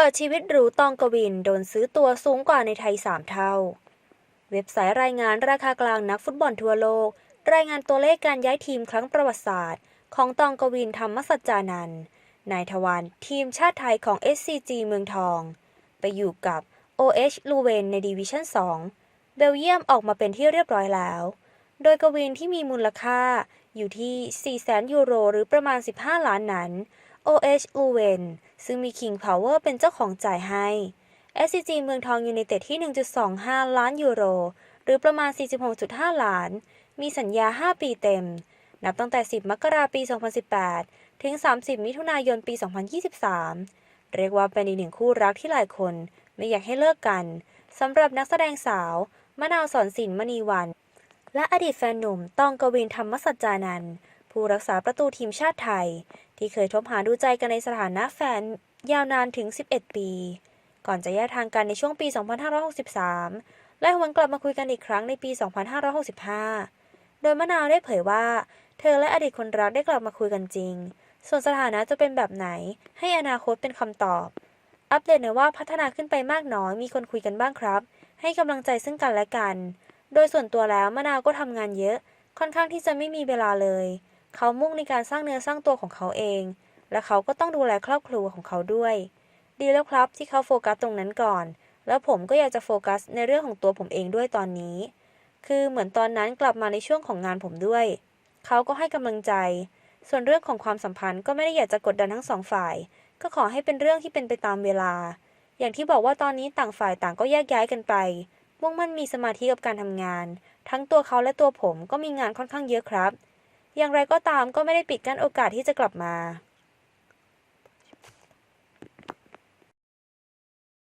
ปิดชีวิตหรูตองกวิน โดนซื้อตัวสูงกว่าในไทย 3 เท่า เว็บไซต์รายงานราคากลางนักฟุตบอลทั่วโลก รายงานตัวเลขการย้ายทีมครั้งประวัติศาสตร์ ของตองกวินธรรมสัจจานันท์นายทวารทีมชาติไทยของ SCG เมืองทอง ไปอยู่กับ OH ลูเวนในดิวิชั่น 2 เบลเยียมออกมาเป็นที่เรียบร้อยแล้ว โดยกวินที่มีมูลค่า อยู่ที่ 400,000 ยูโร หรือประมาณ 15 ล้านนั้น OH ลูเวนซึ่งมี King Power เป็นเจ้าของจ่ายให้ SCG เมืองทองยูไนเต็ดที่ 1.25 ล้านยูโร หรือประมาณ 46.5 ล้าน มีสัญญา 5 ปีเต็ม นับตั้งแต่ 10 มกราคมปี 2018 ถึง 30 มิถุนายนปี 2023 เรียกว่าเป็นอีกหนึ่งคู่รักที่หลายคนไม่อยากให้เลิกกันสำหรับนักแสดงสาว มะนาวสอนศิลป์มณีวัน และอดีตแฟนหนุ่มตองกวินธรรมสัจจานันท์ผู้รักษาประตูทีมชาติไทย ที่เคยทบหาดูใจกันในสถานะแฟนยาวนานถึง 11 ปี ก่อนจะแยกทางกันในช่วงปี 2563 และหวนกลับมาคุยกันอีกครั้งในปี 2565 โดยมะนาวได้เผยว่า เธอและอดีตคนรักได้กลับมาคุยกันจริง ส่วนสถานะจะเป็นแบบไหน ให้อนาคตเป็นคำตอบ อัปเดตหน่อยว่าพัฒนาขึ้นไปมากน้อยมีคนคุยกันบ้างครับ ให้กำลังใจซึ่งกันและกัน โดยส่วนตัวแล้วมะนาวก็ทำงานเยอะ ค่อนข้างที่จะไม่มีเวลาเลย เขามุ่งในการสร้างเนื้อสร้างตัวของเขาเอง และเขาก็ต้องดูแลครอบครัวของเขาด้วย ดีแล้วครับที่เขาโฟกัสตรงนั้นก่อน แล้วผมก็อยากจะโฟกัสในเรื่องของตัวผมเองด้วยตอนนี้ คือเหมือนตอนนั้นกลับมาในช่วงของงานผมด้วย เขาก็ให้กำลังใจ ส่วนเรื่องของความสัมพันธ์ก็ไม่ได้อยากจะกดดันทั้งสองฝ่าย ก็ขอให้เป็นเรื่องที่เป็นไปตามเวลา อย่างที่บอกว่าตอนนี้ต่างฝ่ายต่างก็แยกย้ายกันไป มุ่งมั่นมีสมาธิกับการทำงาน ทั้งตัวเขาและตัวผมก็มีงานค่อนข้างเยอะครับ อย่างไรก็ตามก็ไม่ได้ปิดกั้นโอกาสที่จะกลับมา